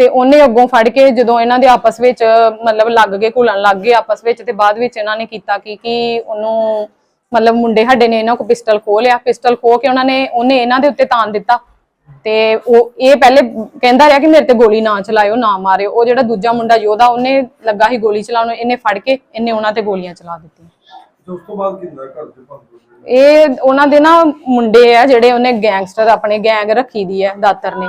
ਤੇ ਉਹਨੇ ਅੱਗੋਂ ਫੜ ਕੇ ਜਦੋਂ ਇਹਨਾਂ ਦੇ ਆਪਸ ਵਿੱਚ ਮਤਲਬ ਲੱਗ ਗਏ ਘੁਲਣ ਲੱਗ ਗਏ ਆਪਸ ਵਿੱਚ ਤੇ ਬਾਅਦ ਵਿੱਚ ਇਹਨਾਂ ਨੇ ਕੀਤਾ ਕੀ ਕਿ ਉਹਨੂੰ ਮਤਲਬ ਮੁੰਡੇ ਸਾਡੇ ਨੇ ਇਹਨਾਂ ਕੋ ਪਿਸਟਲ ਖੋਹ ਲਿਆ ਪਿਸਟਲ ਖੋਹ ਕੇ ਉਹਨਾਂ ਨੇ ਉਹਨੇ ਇਹਨਾਂ ਦੇ ਉੱਤੇ ਤਾਨ ਦਿੱਤਾ। ਤੇ ਉਹ ਇਹ ਪਹਿਲੇ ਕਹਿੰਦਾ ਰਿਹਾ ਕਿ ਮੇਰੇ ਤੇ ਗੋਲੀ ਨਾ ਚਲਾਇਓ ਨਾ ਮਾਰਿਓ। ਉਹ ਜਿਹੜਾ ਦੂਜਾ ਮੁੰਡਾ ਯੋਧਾ ਉਹਨੇ ਲੱਗਾ ਸੀ ਗੋਲੀ ਚਲਾਉਣ ਇਹਨੇ ਫੜ ਕੇ ਇਹਨੇ ਉਹਨਾਂ ਤੇ ਗੋਲੀਆਂ ਚਲਾ ਦਿੱਤੀਆਂ। ਉਸ ਤੋਂ ਬਾਅਦ ਕਿੰਨਾ ਘਰ ਦੇ ਭੰਗ ਇਹ ਉਹਨਾਂ ਦੇ ਨਾ ਮੁੰਡੇ ਆ ਜਿਹੜੇ ਉਹਨੇ ਗੈਂਗਸਟਰ ਆਪਣੇ ਗੈਂਗ ਰੱਖੀ ਦੀ ਹੈ ਦਾਤਰ ਨੇ।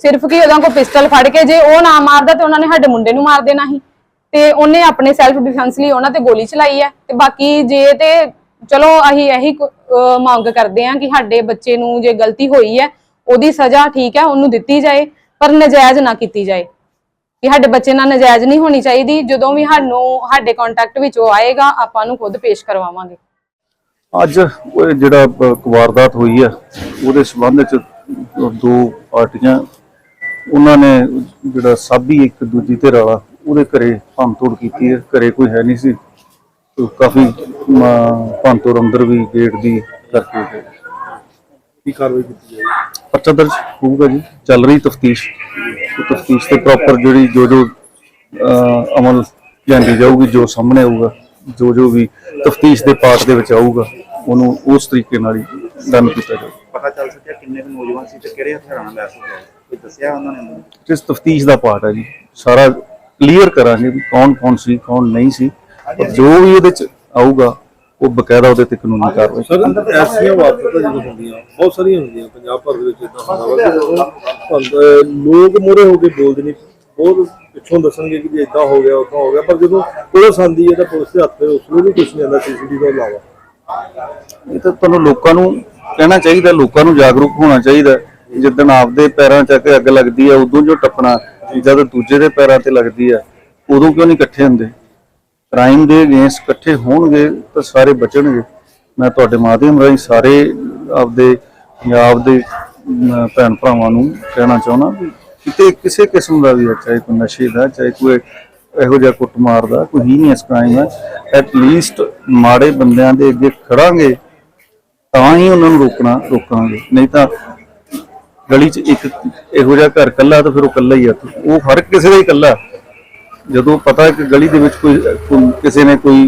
ਸਿਰਫ ਕਿ ਉਹਦਾ ਕੋ ਪਿਸਟਲ ਫੜ ਕੇ ਜੇ ਉਹ ਨਾ ਮਾਰਦਾ ਤੇ ਉਹਨਾਂ ਨੇ ਸਾਡੇ ਮੁੰਡੇ ਨੂੰ ਮਾਰ ਦੇਣਾ ਸੀ। ਤੇ ਉਹਨੇ ਆਪਣੇ ਸੈਲਫ ਡਿਫੈਂਸ ਲਈ ਉਹਨਾਂ ਤੇ ਗੋਲੀ ਚਲਾਈ ਹੈ। ਤੇ ਬਾਕੀ ਜੇ ਤੇ ਚਲੋ ਅਸੀਂ ਇਹੀ ਮੰਗ ਕਰਦੇ ਹਾਂ ਕਿ ਸਾਡੇ ਬੱਚੇ ਨੂੰ ਜੇ ਗਲਤੀ ਹੋਈ ਹੈ, ਉਹਦੀ ਸਜ਼ਾ ਠੀਕ ਹੈ, ਉਹਨੂੰ ਦਿੱਤੀ ਜਾਏ, ਪਰ ਨਜਾਇਜ਼ ਨਾ ਕੀਤੀ ਜਾਏ। ਕਿ ਸਾਡੇ ਬੱਚੇ ਨਾਲ ਨਜਾਇਜ਼ ਨਹੀਂ ਹੋਣੀ ਚਾਹੀਦੀ। ਜਦੋਂ ਵੀ ਸਾਨੂੰ ਸਾਡੇ ਕੰਟੈਕਟ ਵਿੱਚ ਉਹ ਆਏਗਾ, ਆਪਾਂ ਨੂੰ ਖੁਦ ਪੇਸ਼ ਕਰਵਾਵਾਂਗੇ। ਅੱਜ ਜਿਹੜਾ ਵਾਰਦਾਤ ਹੋਈ ਹੈ, ਉਹਦੇ ਸੰਬੰਧ ਚ ਦੋ ਪਾਰਟੀਆਂ ਉਹਨਾਂ ਨੇ ਜਿਹੜਾ ਸਾਬੀ ਇੱਕ ਦੂਜੀ ਧਿਰ ਵਾਲਾ ਉਹਦੇ ਘਰੇ ਭੰਨਤੋੜ ਕੀਤੀ ਹੈ। ਘਰੇ ਕੋਈ ਹੈ ਨਹੀਂ ਸੀ। ਤੇ ਕਾਫੀ ਭੰਨਤੋੜ ਅੰਦਰ ਵੀ ਗੇਟ ਦੀ ਕਰਕੇ। ਤੇ ਕੀ ਕਾਰਵਾਈ ਕੀਤੀ ਜਾਏਗੀ ਪਰਚਾ ਦਰਜ ਹੋਊਗਾ ਜੀ। ਚੱਲ ਰਹੀ ਤਫਤੀਸ਼। ਤਫਤੀਸ਼ ਤੇ ਪ੍ਰੋਪਰ ਜਿਹੜੀ ਜੋ ਜੋ ਅਮਲ ਲਿਆਂਦੀ ਜਾਊਗੀ ਜੋ ਸਾਹਮਣੇ ਆਊਗਾ ਜੋ ਜੋ ਵੀ ਤਫਤੀਸ਼ ਦੇ ਪਾਰਟ ਦੇ ਵਿੱਚ ਆਊਗਾ ਉਹਨੂੰ ਉਸ ਤਰੀਕੇ ਨਾਲ ਹੀ ਡਨ ਕੀਤਾ ਜਾਊਗਾ ਪਤਾ ਚੱਲ ਸਕਿਆ ਕਿੰਨੇ ਨੌਜਵਾਨ ਸੀ ਤੇ ਕਿਹੜੇ ਹਥਿਆਰਾਂ ਨਾਲ ਲੈਸ ਹੋਏ ਕੋਈ ਦੱਸਿਆ ਉਹਨਾਂ ਨੇ ਇਸ ਤਫਤੀਸ਼ ਦਾ ਪਾਰਟ ਹੈ ਜੀ। ਸਾਰਾ ਕਲੀਅਰ ਕਰਾਂਗੇ ਵੀ ਕੌਣ ਕੌਣ ਸੀ ਕੌਣ ਨਹੀਂ ਸੀ। ਔਰ ਜੋ ਵੀ ਇਹਦੇ ਚ ਆਊਗਾ ਉਹ ਬਕਾਇਦਾ ਉਹਦੇ ਤੇ ਕਾਨੂੰਨੀ ਕਾਰਵਾਈ ਸਰ ਐਸੀਆਂ ਵਾਰਦਾਤਾਂ ਜਦੋਂ ਹੁੰਦੀਆਂ ਬਹੁਤ ਸਾਰੀਆਂ ਹੁੰਦੀਆਂ ਪੰਜਾਬ ਭਰ ਦੇ ਵਿੱਚ ਇਦਾਂ ਹੁੰਦਾ ਵਾ ਕਿ ਲੋਕ ਮੋਰੇ ਹੋ ਕੇ ਬੋਲਦੇ ਨਹੀਂ ਬਹੁਤ ਪਿੱਛੋਂ ਦੱਸਣਗੇ ਕਿ ਇਦਾਂ ਹੋ ਗਿਆ ਉਦਾਂ ਹੋ ਗਿਆ ਪਰ ਜਦੋਂ ਪੁਲਿਸ ਆਂਦੀ ਹੈ ਤਾਂ ਪੁਲਿਸ ਦੇ ਹੱਥ ਉਸ ਨੂੰ ਵੀ ਕੁਝ ਨਹੀਂ ਆਉਂਦਾ ਸੀਸੀਟੀਵੀ ਤੋਂ ਇਲਾਵਾ। ਇਹ ਤਾਂ ਤੁਹਾਨੂੰ ਲੋਕਾਂ ਨੂੰ ਕਹਿਣਾ ਚਾਹੀਦਾ ਲੋਕਾਂ ਨੂੰ ਜਾਗਰੂਕ ਹੋਣਾ ਚਾਹੀਦਾ। ਜਿੱਦਣ ਆਪਦੇ ਪੈਰਾਂ 'ਚ ਆ ਕੇ ਅੱਗ ਲੱਗਦੀ ਹੈ ਉਦੋਂ ਜੋ ਟੱਪਣਾ ਜਦ ਦੂਜੇ ਦੇ ਪੈਰਾਂ ਤੇ ਲੱਗਦੀ ਆ, ਉਦੋਂ ਕਿਉਂ ਨਹੀਂ ਇਕੱਠੇ ਹੁੰਦੇ? ਕ੍ਰਾਈਮ ਦੇ ਅਗੇਂਸਟ ਇਕੱਠੇ ਹੋਣਗੇ ਤਾਂ ਸਾਰੇ ਬਚਣਗੇ। ਮੈਂ ਤੁਹਾਡੇ ਮਾਧਿਅਮ ਰਾਹੀਂ ਸਾਰੇ ਆਪਦੇ ਪੰਜਾਬ ਦੇ ਭੈਣ ਭਰਾਵਾਂ ਨੂੰ ਕਹਿਣਾ ਚਾਹੁੰਦਾ ਵੀ ਕਿਤੇ ਕਿਸੇ ਕਿਸਮ ਦਾ ਵੀ ਹੈ ਚਾਹੇ ਕੋਈ ਨਸ਼ੇ ਦਾ, ਚਾਹੇ ਕੋਈ ਇਹੋ ਜਿਹਾ ਕੁੱਟਮਾਰ ਦਾ, ਕੋਈ ਹੀ ਨਹੀਂ ਇਸ ਕ੍ਰਾਈਮ ਹੈ ਐਟ ਲੀਸਟ ਮਾੜੇ ਬੰਦਿਆਂ ਦੇ ਅੱਗੇ ਖੜਾਂਗੇ, ਤਾਂ ਹੀ ਉਹਨਾਂ ਨੂੰ ਰੋਕਣਾ, ਰੋਕਾਂਗੇ। ਨਹੀਂ ਤਾਂ ਗਲੀ 'ਚ ਇੱਕ ਇਹੋ ਜਿਹਾ ਘਰ ਕੱਲਾ ਤਾਂ ਫਿਰ ਉਹ ਕੱਲਾ ਹੀ ਆ। ਉਹ ਹਰ ਕਿਸੇ ਦਾ ਹੀ ਕੱਲਾ ਜਦੋਂ ਪਤਾ ਕਿ ਗਲੀ ਦੇ ਵਿੱਚ ਕੋਈ ਕਿਸੇ ਨੇ ਕੋਈ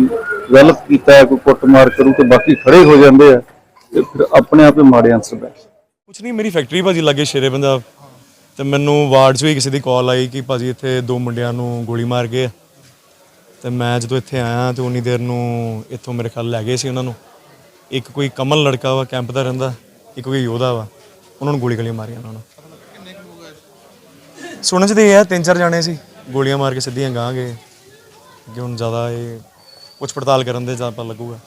ਗਲਤ ਕੀਤਾ ਕੋਈ ਕੁੱਟਮਾਰ ਕਰੂ ਤੇ ਬਾਕੀ ਖੜੇ ਹੋ ਜਾਂਦੇ ਆ, ਤੇ ਫਿਰ ਆਪਣੇ ਆਪ ਮਾੜੇ ਆਨਸਰ ਬੈਠ ਕੁਛ ਨਹੀਂ, ਮੇਰੀ ਫੈਕਟਰੀ ਭਾਜੀ ਲੱਗੇ ਸ਼ੇਰੇ ਪੰਜਾਬ ਤੇ ਮੈਨੂੰ ਵਾਰਡ 'ਚ ਵੀ ਕਿਸੇ ਦੀ ਕਾਲ ਆਈ ਕਿ ਭਾਜੀ ਇੱਥੇ ਦੋ ਮੁੰਡਿਆਂ ਨੂੰ ਗੋਲੀ ਮਾਰ ਗਏ ਤੇ ਮੈਂ ਜਦੋਂ ਇੱਥੇ ਆਇਆ ਤੇ ਉਨੀ ਦੇਰ ਨੂੰ ਇੱਥੋਂ ਮੇਰੇ ਖਿਆਲ ਲੈ ਗਏ ਸੀ ਉਹਨਾਂ ਨੂੰ। ਇੱਕ ਕੋਈ ਕਮਲ ਲੜਕਾ ਵਾ ਕੈਂਪ ਦਾ ਰਹਿੰਦਾ, ਇੱਕ ਕੋਈ ਯੋਧਾ ਵਾ। ਉਹਨਾਂ ਨੂੰ ਗੋਲੀ ਗਲੀ ਮਾਰੀਆਂ ਉਹਨਾਂ ਨੂੰ। ਸੁਣਨ ਚ ਤੇ ਇਹ ਆ ਤਿੰਨ ਚਾਰ ਜਾਣੇ ਸੀ, ਗੋਲੀਆਂ ਮਾਰ ਕੇ ਸਿੱਧੀਆਂ ਗਾਂ ਗਏ। ਕਿ ਹੁਣ ਜ਼ਿਆਦਾ ਇਹ ਪੁੱਛ ਪੜਤਾਲ ਕਰਨ ਦੇ ਜ਼ਿਆਦਾ ਪਤਾ ਲੱਗੂਗਾ।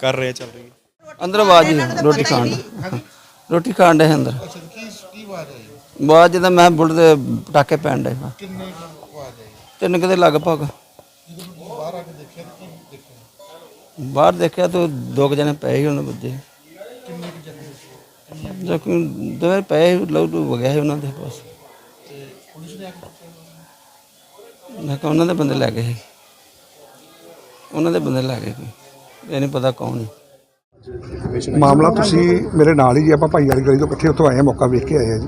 ਕਰ ਰਹੇ ਚੱਲ ਰਹੀ ਹੈ। ਅੰਦਰ ਆਵਾਜ਼ ਰੋਟੀ ਖਾਣ ਦੀ। ਰੋਟੀ ਖਾਣ ਦੇ ਅੰਦਰ। ਬਾਅਦ ਜਦੋਂ ਮੈਂ ਬੁਲਟ ਦੇ ਪਟਾਕੇ ਪੈਣ ਦੇ। ਕਿੰਨੇ ਤਿੰਨ ਕਿਤੇ ਲਗਭਗ। ਬਾਹਰ ਦੇਖਿਆ ਤਾਂ ਦੋ ਕੁ ਜਣੇ ਪਏ ਹੀ ਉਹਨਾਂ ਵੱਜੇ ਜ਼ਖਮ ਦੋਵੇਂ ਪਏ, ਲਹੂ ਵਗਿਆ ਸੀ ਉਹਨਾਂ ਦੇ ਪਾਸ ਮੈਂ ਕਿਹਾ ਉਹਨਾਂ ਦੇ ਬੰਦੇ ਲੈ ਗਏ ਉਹਨਾਂ ਦੇ ਬੰਦੇ ਲੈ ਗਏ ਕੋਈ ਇਹ ਨਹੀਂ ਪਤਾ ਕੌਣ ਹੈ ਮਾਮਲਾ ਤੁਸੀਂ ਮੇਰੇ ਨਾਲ ਹੀ ਜੀ, ਆਪਾਂ ਭਾਈ ਵਾਲੀ ਗਲੀ ਤੋਂ ਇਕੱਠੇ ਉੱਥੋਂ ਆਏ ਹਾਂ, ਮੌਕਾ ਵੇਖ ਕੇ ਆਏ ਹਾਂ ਜੀ।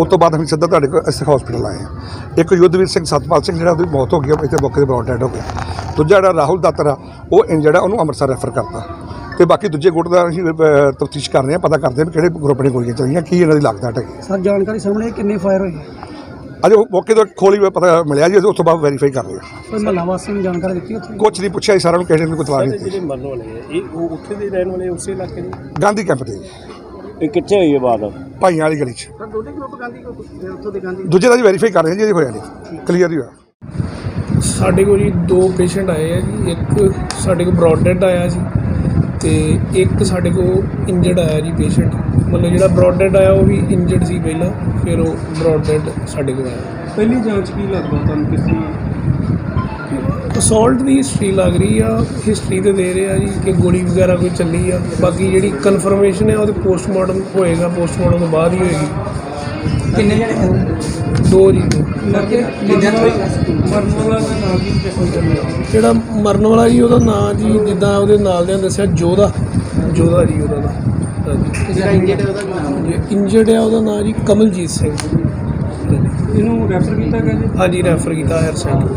ਉਸ ਤੋਂ ਬਾਅਦ ਅਸੀਂ ਸਿੱਧਾ ਤੁਹਾਡੇ ਕੋਲ ਇਸ ਹਸਪੀਟਲ ਆਏ ਹਾਂ। ਇੱਕ ਯੁੱਧਵੀਰ ਸਿੰਘ ਸਤਪਾਲ ਸਿੰਘ ਜਿਹੜਾ, ਉਹਦੀ ਮੌਤ ਹੋ ਗਈ ਉਹ ਇੱਥੇ ਮੌਕੇ ਤੇ ਬਰੋਡ ਡੈਡ ਹੋ ਗਿਆ। ਦੂਜਾ ਜਿਹੜਾ ਰਾਹੁਲ ਦਾਤਰ ਆ ਉਹ ਜਿਹੜਾ, ਉਹਨੂੰ ਅੰਮ੍ਰਿਤਸਰ ਰੈਫਰ ਕਰਤਾ। ਤੇ ਬਾਕੀ ਦੂਜੇ ਗੁੱਟ ਦਾ ਅਸੀਂ ਤਫਤੀਸ਼ ਕਰ ਰਹੇ ਹਾਂ ਪਤਾ ਕਰਦੇ ਹਾਂ ਕਿਹੜੇ ਗਰੁੱਪ ਨੇ ਗੋਲੀਆਂ ਚਲਾਈਆਂ ਕੀ ਇਹਨਾਂ ਦੀ ਲਾਗਤ ਹੈਗੀ ਸਰ ਜਾਣਕਾਰੀ ਸਾਹਮਣੇ ਕਿੰਨੇ ਫਾਇਰ ਹੋਏ? ਅਜੇ ਉਹ ਮੌਕੇ ਤੋਂ ਖੋਲੀ ਪਤਾ ਮਿਲਿਆ ਜੀ ਉਸ ਤੋਂ ਬਾਅਦ ਵੈਰੀਫਾਈ ਕਰ ਰਹੇ ਹਾਂ। ਕੋਈ ਮਹੱਲਾ ਵਾਸੀਆਂ ਨੂੰ ਜਾਣਕਾਰੀ ਦਿੱਤੀ ਉੱਥੇ? ਕੁਛ ਨਹੀਂ ਪੁੱਛਿਆ ਜੀ ਸਾਰਿਆਂ ਨੂੰ ਕਿਸੇ ਨੇ ਕੋਈ ਨਹੀਂ ਦਿੱਤੀ। ਜਿਹੜੇ ਮਰਨ ਵਾਲੇ ਆ ਇਹ ਉਹ ਉੱਥੇ ਦੇ ਰਹਿਣ ਵਾਲੇ ਉਸੇ ਇਲਾਕੇ ਦੇ? ਗਾਂਧੀ ਕੈਂਪ ਤੇ ਜੀ, ਇਹ ਕਿੱਥੇ ਹੋਈ ਹੈ ਬਾਤ? ਭਾਈਆਂ ਵਾਲੀ ਗਲੀ 'ਚ। ਸਰ ਦੋਨੇ ਗਰੁੱਪ ਗਾਂਧੀ ਗਰੁੱਪ ਉੱਥੋਂ ਦੇ ਗਾਂਧੀ ਦੂਜੇ ਦਾ ਜੀ ਵੈਰੀਫਾਈ ਕਰ ਰਹੇ ਹਾਂ ਜੀ ਅਜੇ ਹੋਇਆ ਨਹੀਂ। ਕਲੀਅਰ ਹੀ ਹੋਇਆ। ਸਾਡੇ ਕੋਲ ਜੀ ਦੋ ਪੇਸ਼ੈਂਟ ਆਏ ਆ ਜੀ ਇੱਕ ਸਾਡੇ ਕੋਲ ਬ੍ਰੌਡਡ ਆਇਆ ਜੀ ਤੇ ਇੱਕ ਸਾਡੇ ਕੋਲ ਇੰਜਰਡ ਆਇਆ ਜੀ ਪੇਸ਼ੈਂਟ ਮਤਲਬ ਜਿਹੜਾ ਬ੍ਰੌਡਡ ਆਇਆ ਉਹ ਵੀ ਇੰਜਰਡ ਸੀ ਪਹਿਲਾਂ ਫਿਰ ਉਹ ਬ੍ਰੌਡਡ ਸਾਡੇ ਕੋਲ ਆਇਆ। ਪਹਿਲੀ ਜਾਂਚ ਕੀ ਲੱਗਦਾ ਤੁਹਾਨੂੰ ਕਿਸੇ ਅਸੌਲਟ ਦੀ ਹਿਸਟਰੀ ਲੱਗ ਰਹੀ ਆ ਹਿਸਟਰੀ ਤੇ ਦੇ ਰਹੇ ਜੀ ਕਿ ਗੋਲੀ ਵਗੈਰਾ ਕੋਈ ਚੱਲੀ ਆ। ਬਾਕੀ ਜਿਹੜੀ ਕਨਫਰਮੇਸ਼ਨ ਹੈ ਉਹਦੇ ਪੋਸਟਮਾਰਟਮ ਹੋਏਗਾ ਪੋਸਟਮਾਰਟਮ ਤੋਂ ਬਾਅਦ ਹੀ ਹੋਏਗੀ। ਕਿੰਨੇ ਜਣੇ ਦੋ ਜੀ। ਦੋ ਲੜਕੇ ਕਿੰਨੇ ਹੋਏ ਮਰਨ ਵਾਲਾ ਦਾ ਨਾਮ ਕੀ ਕਿਹੋ ਜਿਹਾ ਜਿਹੜਾ ਮਰਨ ਵਾਲਾ ਜੀ ਉਹਦਾ ਨਾਂ ਜੀ ਜਿੱਦਾਂ ਉਹਦੇ ਨਾਲ ਦਿਆਂ ਦੱਸਿਆ ਜੋਧਾ। ਜੋਧਾ ਜੀ ਉਹਦਾ ਨਾਂ। ਹਾਂਜੀ। ਜਿਹੜਾ ਇੰਜਰਡ ਉਹਦਾ ਕੀ ਨਾਮ? ਇੰਜਰਡ ਆ ਉਹਦਾ ਨਾਂ ਜੀ ਕਮਲਜੀਤ ਸਿੰਘ। ਹਾਂਜੀ। ਇਹਨੂੰ ਰੈਫਰ ਕੀਤਾ ਗਿਆ ਜੀ? ਹਾਂਜੀ ਰੈਫਰ ਕੀਤਾ ਹਾਇਰ ਸੈਂਟਰ